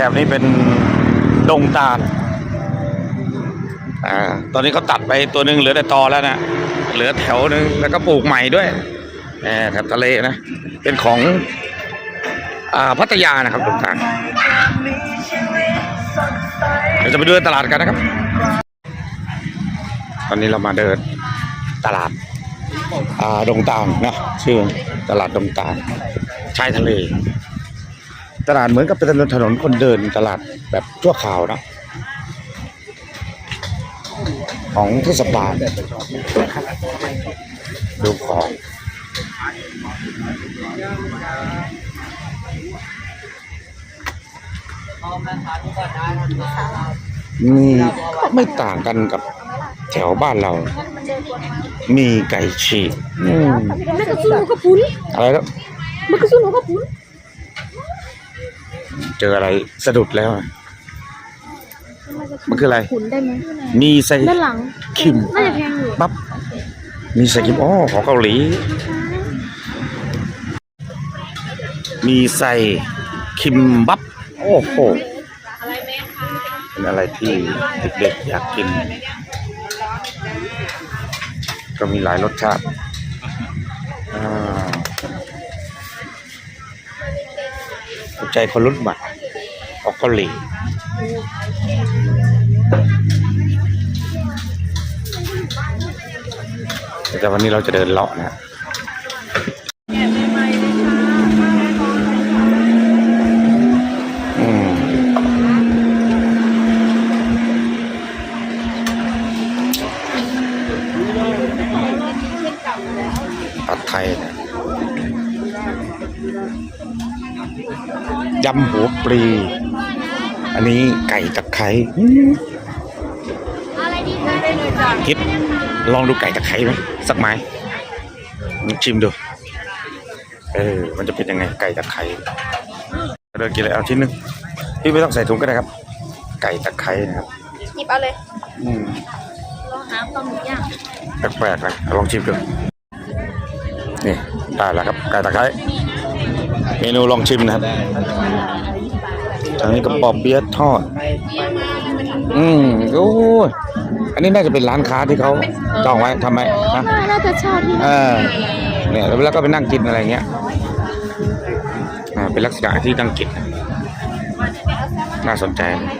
แถบนี้เป็นดงตาลอ่าตอนนี้เขาตัดไปตัวหนึ่งเหลือแต่ตอแล้วนะเหลือแถวหนึ่งแล้วก็ปลูกใหม่ด้วยแหมแถบทะเลนะ เป็นของอ่าพัทยานะครับดงตาลเดี๋ยวจะไปดูตลาดกันนะครับ ตอนนี้เรามาเดินตลาดอ่าดงตาลนะชื่อตลาดดงตาลชายทะเล ตลาดเหมือนกับเป็นถนนถนนคนเดินตลาดแบบชั่วคราวนะของเทศบาลดูของมีก็ไม่ต่างกันกับแถวบ้านเรา มีไก่ฉีกอืมแม่กระสุนหนูกระพุนอะไรแล้วแม่กระสุนหนูกระพุน เจออะไรสะดุดแล้วอะมันคืออะไรพุนได้ไหมมีไส้ด้านหลังคิมน่าจะแพงอยู่ปั๊บมีไส้คิมอ๋อของเกาหลี มีไส้คิมบับโอ้โหเป็นอะไรที่เด็กๆอยากกิน ก็มีหลายรสชาติอ่าถูกใจคนรุ่นใหม่ ออกเกาหลีแต่วันนี้เราจะเดินเลาะนะอืมผัดไทยนะยำหัวปลี อันนี้ไก่ตะไคร้อืมอะไรดีคะได้เลยจ้ะคิดลองดูไก่ตะไคร้ไหมสักไม้ลองชิมดู เออ มันจะเป็นยังไงไก่ตะไคร้เดินกินเลยเอาชิ้นหนึงพี่ไม่ต้องใส่ถุงก็ได้ครับ ไก่ตะไคร้นะครับหยิบเอาเลยอืมลองหาปลาหมึกย่างแปลกๆนะลองชิมดูนี่ได้แล้วครับไก่ตะไคร้เมนูลองชิมนะครับ ทางนี้ก็ปอบเปี๊ยะทอด อืมโอ้ยอันนี้น่าจะเป็นร้านค้าที่เขาจองไว้ทำไมนะน่าจะชอบที่เออเนี่ยแล้วก็ไปนั่งกินอะไรเงี้ยอ่าเป็นลักษณะที่นั่งกินน่าสนใจนะ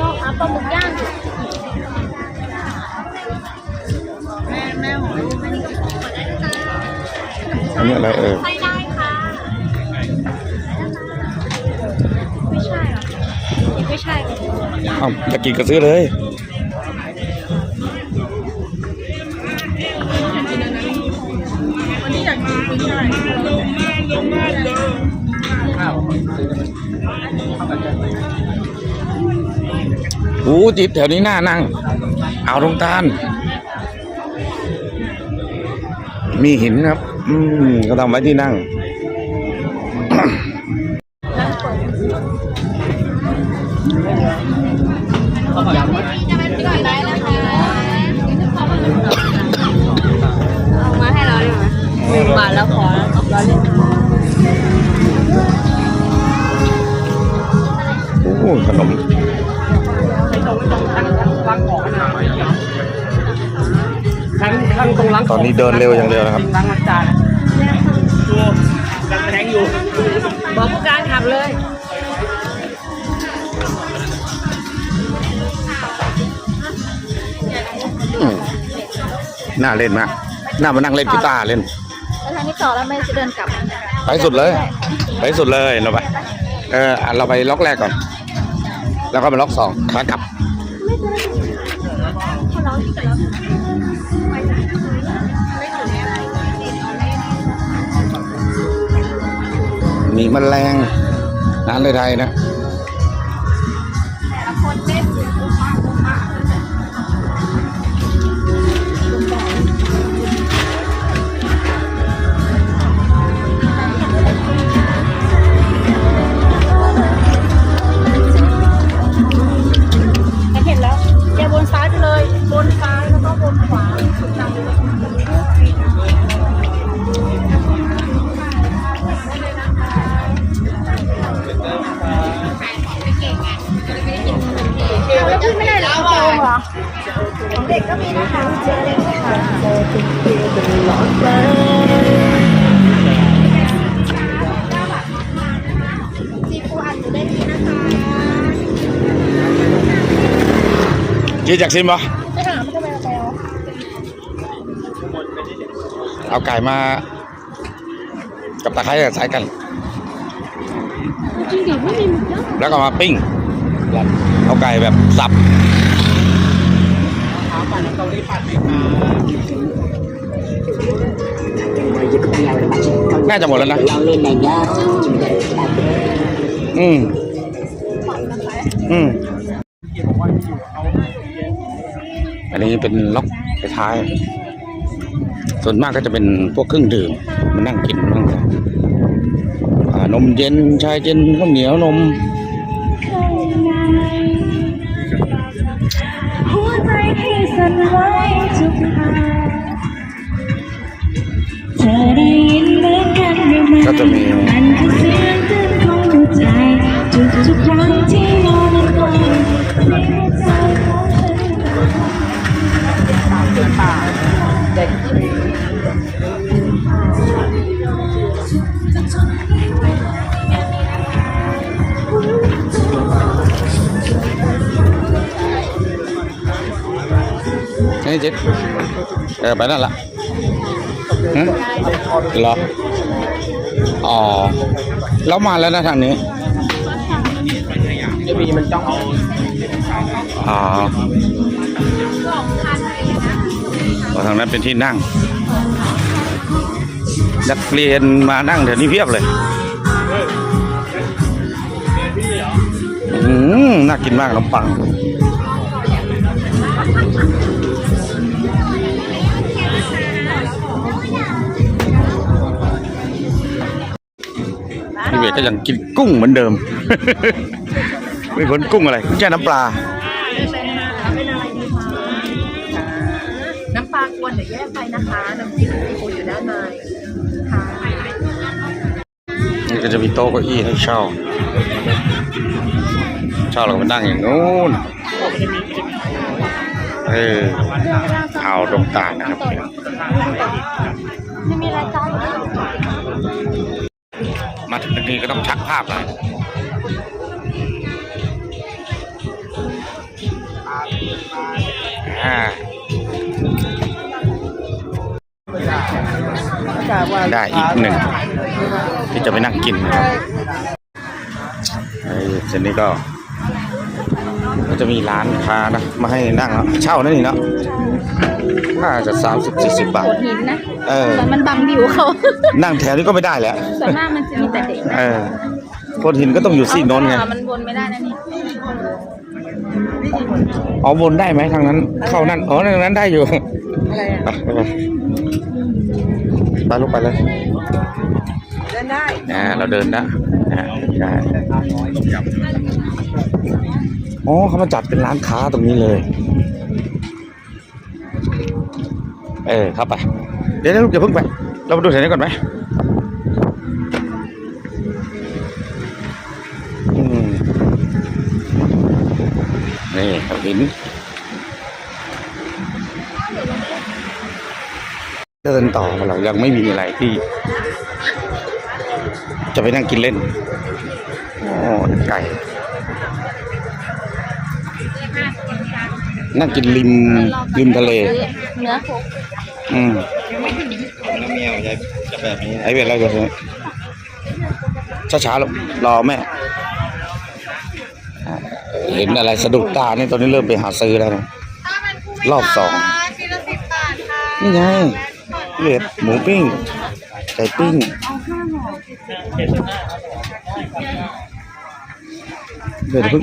ลองหาปลาหมึกย่างอยู่ อันนี้อะไรเออไม่ได้ค่ะไม่ใช่หรอไม่ใช่เอ้าจะกินก็ซื้อเลยโอ้จิตแถวนี้น่านั่ง เอาตรงตาลมีหินครับ อืมก็ทำไว้ที่นั่ง เอามาให้เราได้ไหมหนึ่งบาทแล้วขอเราเล่นโอ้ขนม ตรงล้างตอนนี้เดินเร็วอย่างเดียวนะครับล้างล้างจานดูกำลังแทงอยู่บอกผู้การขับเลยอืมน่าเล่นมากน่ามานั่งเล่นกีตาร์เล่น แล้วทางนี้ต่อแล้วไม่จะเดินกลับไปสุดเลย ไปสุดเลยเราไป เอออะเราไปล็อกแรกก่อน แล้วก็ไปล็อกสองขากลับ มีแมลงร้านไทยๆนะ จีจากซิมปะไปหาไม่ไมเราไปเอาเอาไก่มา กับตะไคร้กับสายกันจริงดิไม่มีหมึกเยอะแล้วก็มาปิ้งเอาไก่แบบสับน่าจะหมดแล้วนะอืมอืม อันนี้เป็นล็อกท้ายๆส่วนมากก็จะเป็นพวกเครื่องดื่มมานั่งกินบ้างอ่านมเย็นชายเย็นข้าวเหนียวนมหัวใจที่สั่นไหวทุกคราเธอได้ยินเหมือนกันหรือไม่ก็จะมีมันคือเสียงเตือนของหัวใจทุกๆครั้งที่ จิตเออไปนั่นละหึเหรอ อ๋อแล้วมาแล้วนะทางนี้จะมีมันจ้องอ๋ออ๋อทางนั้นเป็นที่นั่ง นักเรียนมานั่งแถวนี้เพียบเลยอืมน่ากินมากขนมปัง เวทก็ยังกินกุ้งเหมือนเดิม ไม่พ้นกุ้งอะไรกุ้งแช่น้ำปลา น้ำปลากวนเดี๋ยวแยกไปนะคะน้ำจิ้มซีฟู้ดอยู่ด้านในค่ะนี่ก็จะมีโต๊ะเก้าอี้ให้เช่า เช่าเราก็ไปนั่งอย่างนู้นเออเอาตรงตาลนะครับ ไม่มีรายการ นี้ก็ต้องชักภาพเลยอ่าได้อีกหนึ่ง ที่จะไปนั่งกินนะครับเส้นนี้ก็ ก็จะมีร้านค้านะมาให้นั่งเนาะเช่านั่นนี่เนาะ น่าจะสามสิบสี่สิบบาท โขดหินนะเออ แต่มันบังวิวเขา นั่งแถวนี้ก็ไม่ได้แล้วส่วนมากมันจะมีแต่เด็กนะเออโคนหินก็ต้องอยู่ซีกโน้นไงเอามันวนไม่ได้นะนี่อ๋อบนได้ไหมทางนั้น เข้านั่นอ๋อทางนั้นได้อยู่อะไรอะไปไปไปไปลูกไปเลยเดินได้อ่าเราเดินนะอ่าได้อ๋อเขามาจัดเป็นร้านค้าตรงนี้เลย เออเข้าไป เดี๋ยวนะลูกอย่าเพิ่งไป เรามาดูแถวนี้ก่อนไหมอืมนี่เขาหินเดินต่อมาเรายังไม่มีอะไรที่ จะไปนั่งกินเล่นโอ้ไก่นั่งกินริมริมทะเลเนื้อโคก อืมน้ำเมียวจะจะแบบนี้ไอ้เวทอะไรกันเนี่ยช้าๆลงรอแม่อ่าเห็นอะไรสะดุดตานี่ตอนนี้เริ่มไปหาซื้อแล้วนะ รอบสองนี่ไงเวทหมูปิ้งไก่ปิ้ง เดี๋ยวเพิ่ง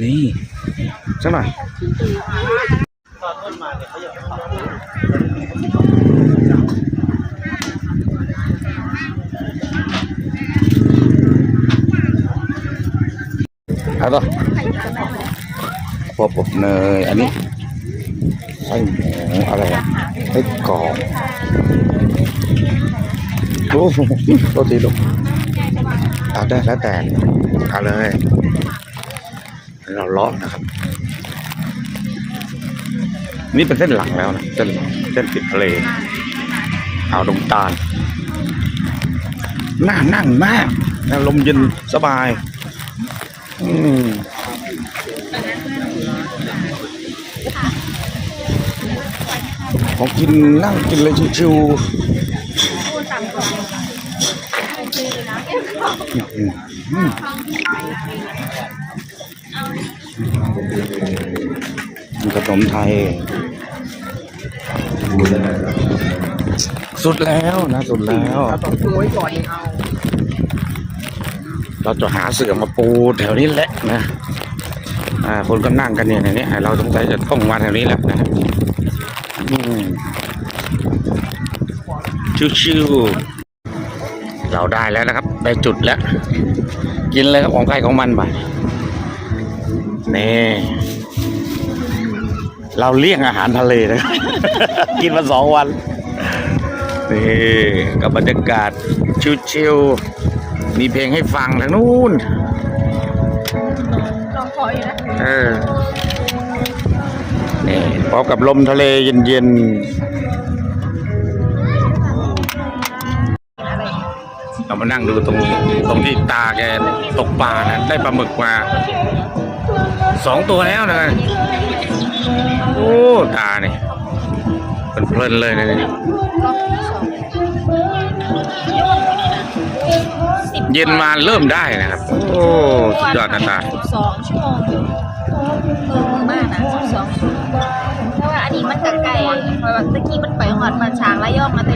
นี่สักหน่ เอาต่อพวกผมเนยอันนี้ไส้หมูอะไรอะไส้กรอบโอ้โหโทษทีลูกเอาได้แล้วแต่เอาเลย เราเลาะนะครับ นี่เป็นเส้นหลังแล้วนะเส้นเส้นติดทะเลเอาดงตาลน่านั่งมากนะลมเย็นสบาย อืมของกินนั่งกินเลยชิวๆอืมอืมมีขนมไทย สุดแล้วนะ สุดแล้ว ต้องปูไว้ก่อนเอา เราจะหาเสือมาปูแถวนี้แหละนะคนก็นั่งกันเนี่ยในนี้เราสงสัยจะต้องมาแถวนี้แหละนะชิวๆเราได้แล้วนะครับ ได้จุดแล้ว กินเลยครับของใครของมันไปนี่เราเลี่ยงอาหารทะเลนะกินมาสองวันนี่กับบรรยากาศชิวๆ มีเพลงให้ฟังทางนู้นลองขออยู่นะ เออ นี่พร้อมกับลมทะเลเย็นๆ เรามานั่งดูตรงตรงที่ตาแกตกปลานะ ได้ปลาหมึกมาสองตัวแล้วนะ โอ้ตาเนี่ยเพลินเลยนะเนี่ย เย็นมาเริ่มได้นะครับ โอ้สุดยอดนะตาสองชั่วโมงเออมากนะสองชั่วโมงเพราะว่าอันนี้มันไกลๆเพราะว่าตะกี้มันไปหอดมาช้างระยองมาแต่